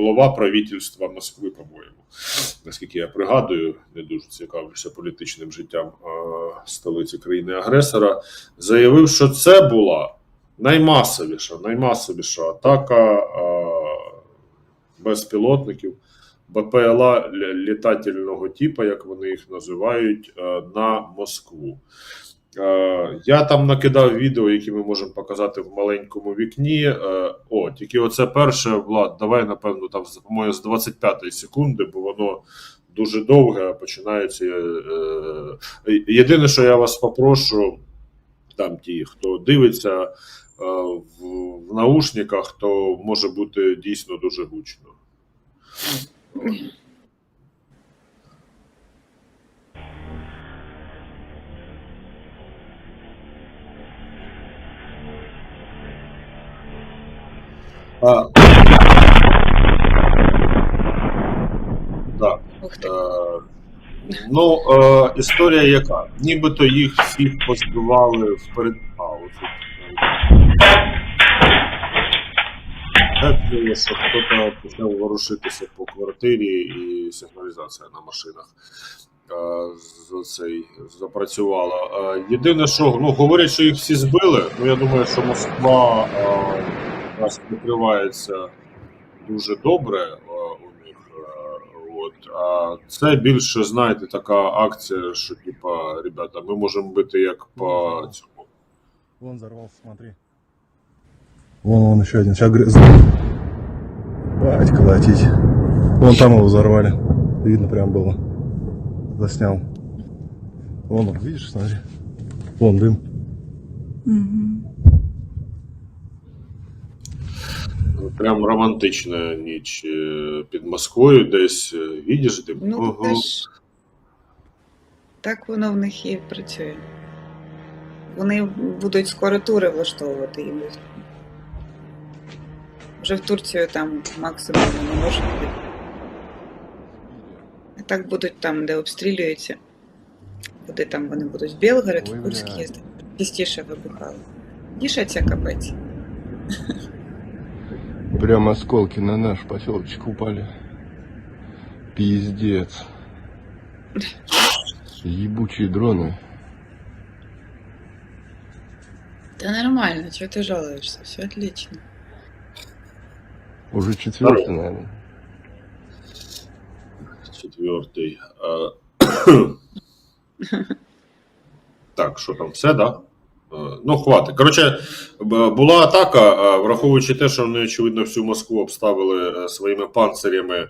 голова правительства Москви, по-моєму. Наскільки я пригадую, не дуже цікавлюся політичним життям е, столиці країни-агресора, заявив, що це була наймасовіша, наймасовіша атака е, безпілотників. БПЛА літательного типу, як вони їх називають, е, на Москву. Е, Я там накидав відео, які ми можемо показати в маленькому вікні. Е, О, тільки оце перше, Влад, давай, напевно, там з- по-моєму, з 25 секунди, бо воно дуже довге, починається. е, Єдине, що я вас попрошу, там ті, хто дивиться в наушниках, то може бути дійсно дуже гучно. А, так. Е, ну, е, історія яка? Нібито їх всіх позбивали вперед. А, ось що хтось почав ворушитися по квартирі і сигналізація на машинах. е, з- Цей запрацювала. Єдине, що ну, говорять, що їх всі збили. Ну я думаю, що Москва е, якраз прикривається дуже добре е, у них. е, От. А це більше, знаєте, така акція, що типа, ребята, ми можемо бити як по цьому. Вон взорвался, смотри. Вон, вон еще один. Сейчас грыз. Бать, колотить. Вон там его взорвали. Видно прям было. Заснял. Вон он, видишь, смотри. Вон дым. Прям романтична ніч е, під Москвою, десь е, видиш дим. Ну, Ого. це ж так воно в них і працює. Вони будуть скоро тури влаштовувати їм. Вже в Турцію там максимум не можуть бути. А так будуть там, де обстрілюються. Куди там вони будуть? В Білгород, в Курськ їздити. Частіше вибухали. Тішаться капець. Прям осколки на наш поселочек упали. Пиздец. Ебучие дроны. Та нормально, чого ти жалуєшся? Все отлично. Уже четвертый, наверное. Четвертий. Е, Так, що там, все, да? Е, Ну, хватить. Коротше, була атака, враховуючи те, що вони, очевидно, всю Москву обставили е, своїми панцирями,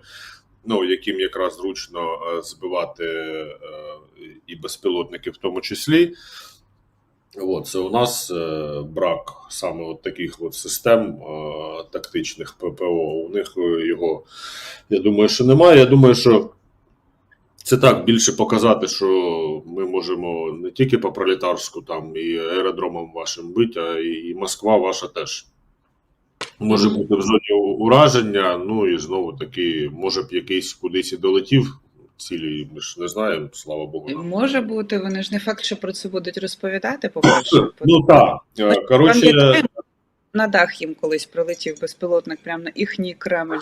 ну, яким якраз зручно е, збивати і безпілотники в тому числі. От, це у нас брак саме от таких от систем тактичних ППО. У них його, я думаю, що немає. Я думаю, що це так більше показати, що ми можемо не тільки по пролетарську, там і аеродромам вашим бити, а і, Москва ваша теж. Може бути в зоні ураження, ну і знову таки, може б якийсь кудись і долетів. Цілі ми ж не знаємо, слава Богу. Може бути, вони ж не факт, що про це будуть розповідати, по-перше. Ну так. Коротше, на дах їм колись прилетів безпілотник прямо на їхній Кремль.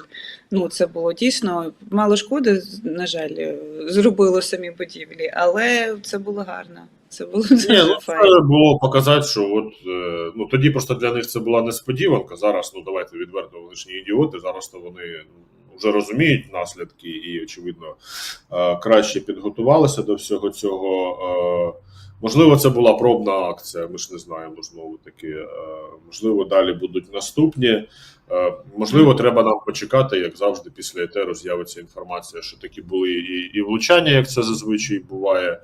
Ну, це було дійсно мало шкоди, на жаль, зробило самі будівлі, але це було гарно. Це було Ні, ну це було показати, що от е, ну тоді просто для них це була несподіванка. Зараз, ну давайте відверто, вони ж не ідіоти. Зараз то вони вже розуміють наслідки і, очевидно, е, краще підготувалися до всього цього. Е, Можливо, це була пробна акція. Ми ж не знаємо знову таки. Е, Можливо, далі будуть наступні. Можливо, треба нам почекати, як завжди, після етеру з'явиться інформація, що такі були і, і влучання, як це зазвичай буває.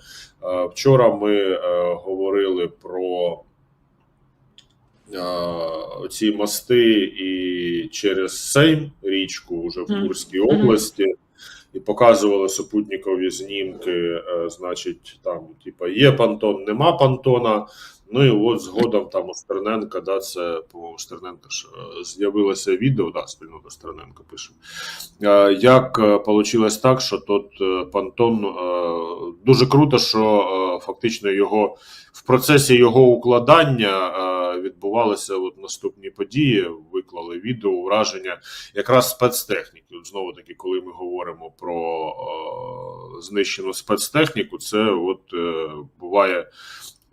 Вчора ми говорили про ці мости і через Сейм річку вже в. Курській області. І показували супутникові знімки, е, значить, там, типа, є понтон, нема понтона. Ну і от згодом там у Стерненка, да, це по Стерненка ж е, з'явилося відео, да, спільнота Стерненка пише. Е, Як вийшло так, що тут е, понтон е, дуже круто, що е, фактично його в процесі його укладання е, відбувалися от наступні події. Виклали відео, враження якраз спецтехніки. знову таки, коли ми говоримо про е, знищену спецтехніку, це от е, буває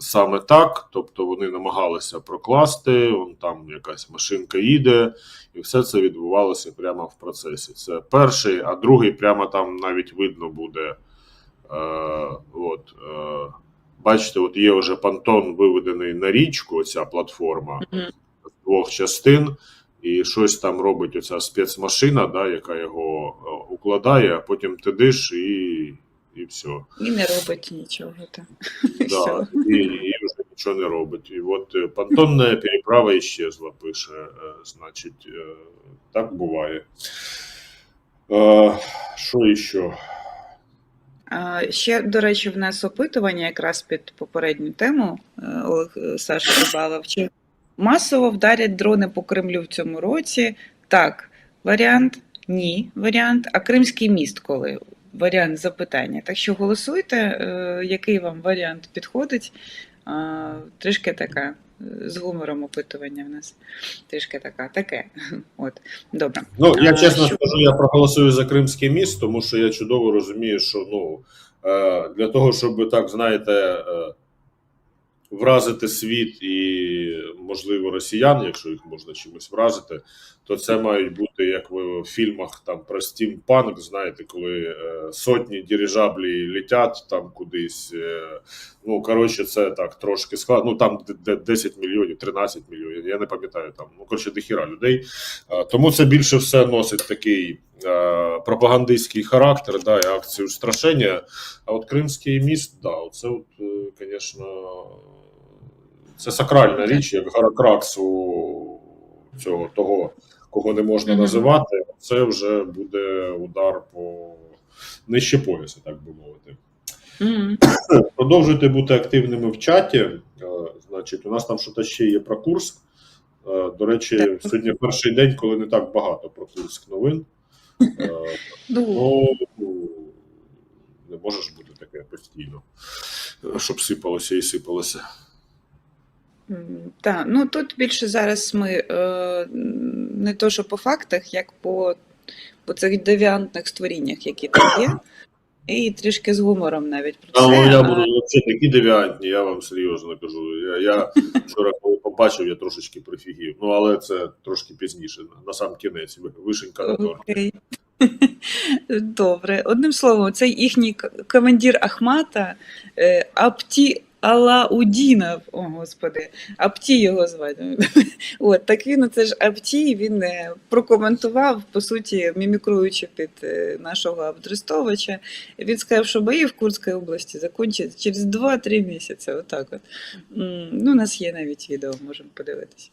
саме так. Тобто вони намагалися прокласти, вон там якась машинка їде, і все це відбувалося прямо в процесі. Це перший, а другий прямо там навіть видно буде. Е, от, е, бачите, от є вже понтон виведений на річку, оця платформа з двох частин, і щось там робить оця спецмашина, да, яка його е, укладає, а потім ти диш і, і все. І не робить нічого. Та. І Да, і, і вже нічого не робить. І от е, понтонна переправа іщезла, пише. е, Значить, е, так буває. Що ще? Ще, до речі, в нас опитування якраз під попередню тему Олег Саша добавив. Чи масово вдарять дрони по Кремлю в цьому році? Так. Варіант ні. Варіант. А Кримський міст коли? Варіант запитання. Так що голосуйте, е, який вам варіант підходить. Трішки така е, з гумором опитування в нас. Трішки така, таке. От, добре. Ну, я чесно що- скажу, я проголосую за Кримський міст, тому що я чудово розумію, що ну, е, для того, щоб так, знаєте, е, вразити світ і, можливо, росіян, якщо їх можна чимось вразити, то це мають бути, як в фільмах там про стімпанк, знаєте, коли е, сотні дирижаблі летять там кудись. Е, ну, коротше, це так трошки складно. Ну, там де- де 10 мільйонів, 13 мільйонів, я не пам'ятаю там. Ну, коротше, дохіра людей. Е, Тому це більше все носить такий пропагандистський характер, да, і акцію страшення. А от Кримський міст, да, це, звісно, це сакральна річ, як Гаракракс у цього того, кого не можна називати. Це вже буде удар по нижче пояса, так би мовити. Мгм. Продовжуйте бути активними в чаті. Е, Значить, у нас там щось ще є про Курск. Е, До речі, Так. сьогодні перший день, коли не так багато про Курск новин. Е, Ну, Ну, не може ж бути таке постійно, щоб сипалося і сипалося. Так, ну тут більше зараз ми е, не то, що по фактах, як по, по цих девіантних створіннях, які там є, і трішки з гумором навіть про це. ну, я буду взагалі такі девіантні, я вам серйозно кажу. Я, я вчора, коли побачив, я трошечки прифігів. Ну, але це трошки пізніше, на сам кінець, вишенька на торт. Окей. Добре. Одним словом, цей їхній командир Ахмата е, Апті Алаудінов, о господи, Апті його звати. От так він це ж Апті, він е, прокоментував, по суті, мімікруючи під е, нашого Абдрестовича. Він сказав, що бої в Курській області закінчаться через 2-3 місяці. Отак от. Ну, у нас є навіть відео, можемо подивитися.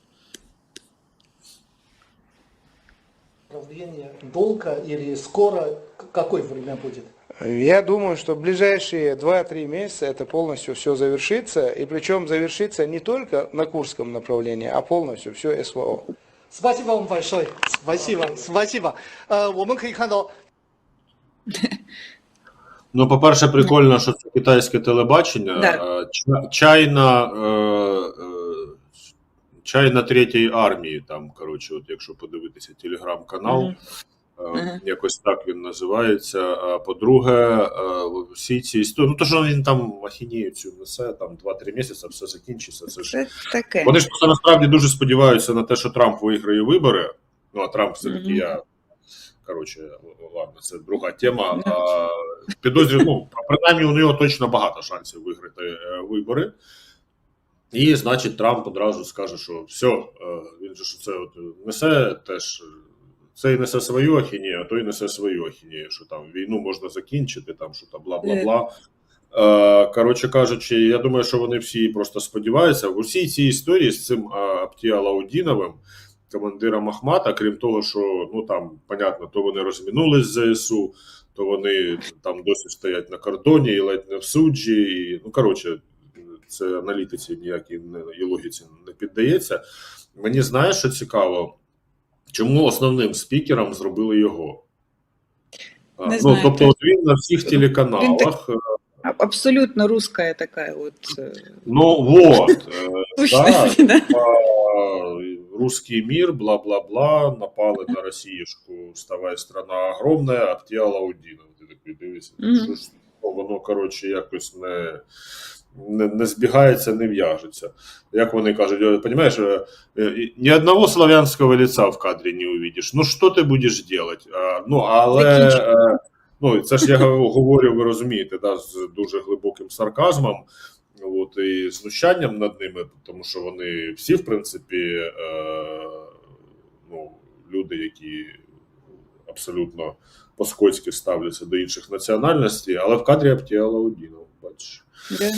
Долго или скоро? Какое время будет? Я думаю, что в ближайшие 2-3 месяца это полностью все завершится, и причем завершится не только на Курском направлении, а полностью все СВО. Спасибо вам большое. Спасибо, спасибо. Э, ну, по-перше, прикольно, що це китайське телебачення. Да. Чайна, чайна третьої армії, там, коротше, от якщо подивитися телеграм-канал. Mm-hmm. Е, Ага. якось так він називається. А по-друге, е, всі ці історії, ну то, що він там ахінію цю несе, там 2-3 місяці, все закінчиться. Це ж таке. вони ж просто насправді дуже сподіваються на те, що Трамп виграє вибори. Ну, а Трамп все-таки Мгм. я. Коротше, ладно, це друга тема. Ну. А, підозрюю, ну, принаймні, у нього точно багато шансів виграти е, вибори. І, значить, Трамп одразу скаже, що все, е, він же що це от несе теж. Цей несе свою ахінію, а той несе свою ахінію, що там війну можна закінчити, там що там бла-бла-бла. Е, Коротше кажучи, я думаю, що вони всі просто сподіваються. В усій цій історії з цим е, Аптіалаудіновим, командиром Ахмата, крім того, що ну там, понятно, то вони розмінулись з ЗСУ, то вони там досі стоять на кордоні і ледь не в суджі. І, ну, коротше, це аналітиці ніякій і логіці не піддається. Мені знаєш, що цікаво, чому основним спікером зробили його? Не ну, знаю, тобто, теж. він на всіх телеканалах. Абсолютно русская такая вот. э, Ну вот, э, да, да. русский мир, бла-бла-бла, напали на Росіюшку, вставай, страна огромная, а ті Алаудіна. Ти такий дивишся, що ну, воно, коротше, якось не, не, не збігається, не в'яжеться. Як вони кажуть, е, понимаешь, е, ні одного славянського лица в кадрі не увидиш. Ну, що ти будеш делать? Ну, але... Е, Ну, це ж я говорю, ви розумієте, да, з дуже глибоким сарказмом от, і знущанням над ними, тому що вони всі, в принципі, е, ну, люди, які абсолютно по-скотськи ставляться до інших національностей, але в кадрі Аптія Лаудінов, бачиш. Да.